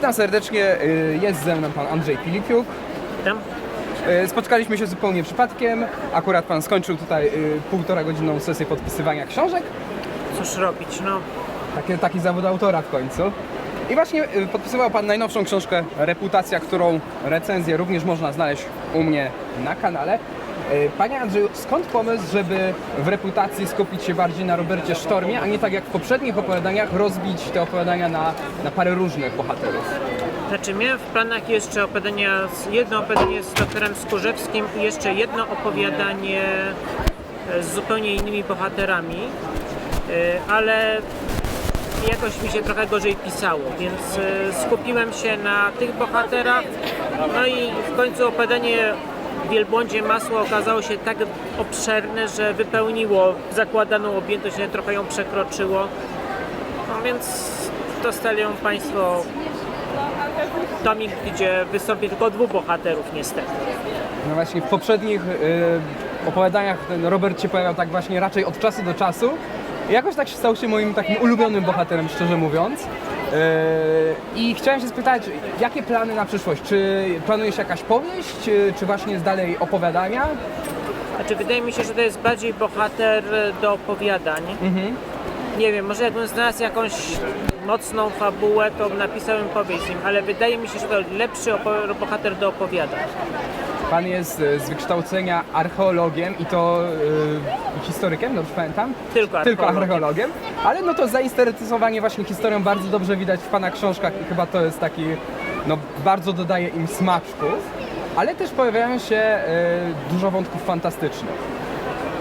Witam serdecznie, y, jest ze mną pan Andrzej Filipiuk. Tam? Y, Spotkaliśmy się zupełnie przypadkiem. Akurat pan skończył tutaj y, półtora godzinną sesję podpisywania książek. Cóż robić, no. Taki, taki zawód autora w końcu. I właśnie podpisywał pan najnowszą książkę Reputacja, którą recenzję również można znaleźć u mnie na kanale. Y, Panie Andrzeju, skąd pomysł, żeby w reputacji skupić się bardziej na Robercie Sztormie, a nie tak jak w poprzednich opowiadaniach rozbić te opowiadania na, na parę różnych bohaterów? Znaczy miałem w planach jeszcze opowiadania, jedno opowiadanie z doktorem Skórzewskim i jeszcze jedno opowiadanie e, z zupełnie innymi bohaterami, e, ale jakoś mi się trochę gorzej pisało, więc e, skupiłem się na tych bohaterach, no i w końcu opowiadanie Wielbłądzie Masło okazało się tak obszerne, że wypełniło zakładaną objętość, ale trochę ją przekroczyło, no więc dostali ją Państwo tomik, gdzie wystąpi tylko dwóch bohaterów niestety. No właśnie w poprzednich y, opowiadaniach ten Robert się pojawiał tak właśnie raczej od czasu do czasu. I jakoś tak stał się moim takim ulubionym bohaterem, szczerze mówiąc. Y, I chciałem się spytać, jakie plany na przyszłość? Czy planuje się jakaś powieść, czy, czy właśnie jest dalej opowiadania? Znaczy wydaje mi się, że to jest bardziej bohater do opowiadań. Nie wiem, może jakbym znalazł jakąś mocną fabułę, to napisałem powieść z nim, ale wydaje mi się, że to lepszy bohater do opowiadań. Pan jest y, z wykształcenia archeologiem i to y, historykiem, dobrze pamiętam? Tylko Tylko archeologiem. archeologiem, ale no to zainteresowanie właśnie historią bardzo dobrze widać w Pana książkach i chyba to jest taki, no bardzo dodaje im smaczków, ale też pojawiają się y, dużo wątków fantastycznych.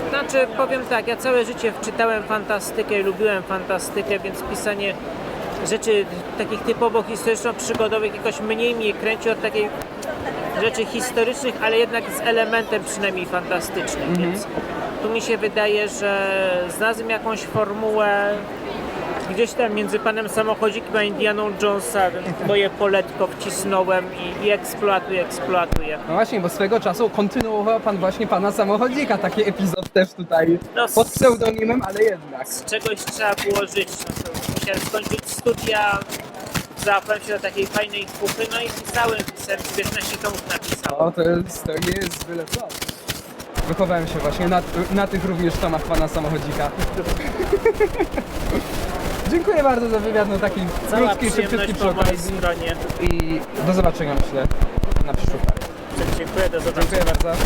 Znaczy, powiem tak, ja całe życie czytałem fantastykę i lubiłem fantastykę, więc pisanie rzeczy takich typowo historyczno-przygodowych jakoś mniej mnie kręci od takiej rzeczy historycznych, ale jednak z elementem przynajmniej fantastycznym, więc tu mi się wydaje, że znalazłem jakąś formułę gdzieś tam między panem samochodzikiem a Indianą Jonesa, moje poletko wcisnąłem i, i eksploatuję, eksploatuję. No właśnie, bo swego czasu kontynuował Pan właśnie Pana Samochodzika, taki epizod też tutaj No, pod pseudonimem, ale jednak. z czegoś trzeba było żyć. Musiałem skończyć studia, załapałem się do takiej fajnej kuchy, no i pisałem, pisałem 15 tomów napisałem. O, to, jest, to nie jest byle co. Wychowałem się właśnie na, na tych również tomach Pana Samochodzika. Dziękuję bardzo za wywiad, no taki Cała krótki, szybciutki przyjemność przy po mojej okazji. stronie. I do zobaczenia myślę na przyszły parę. Dziękuję, do zobaczenia. Dziękuję bardzo.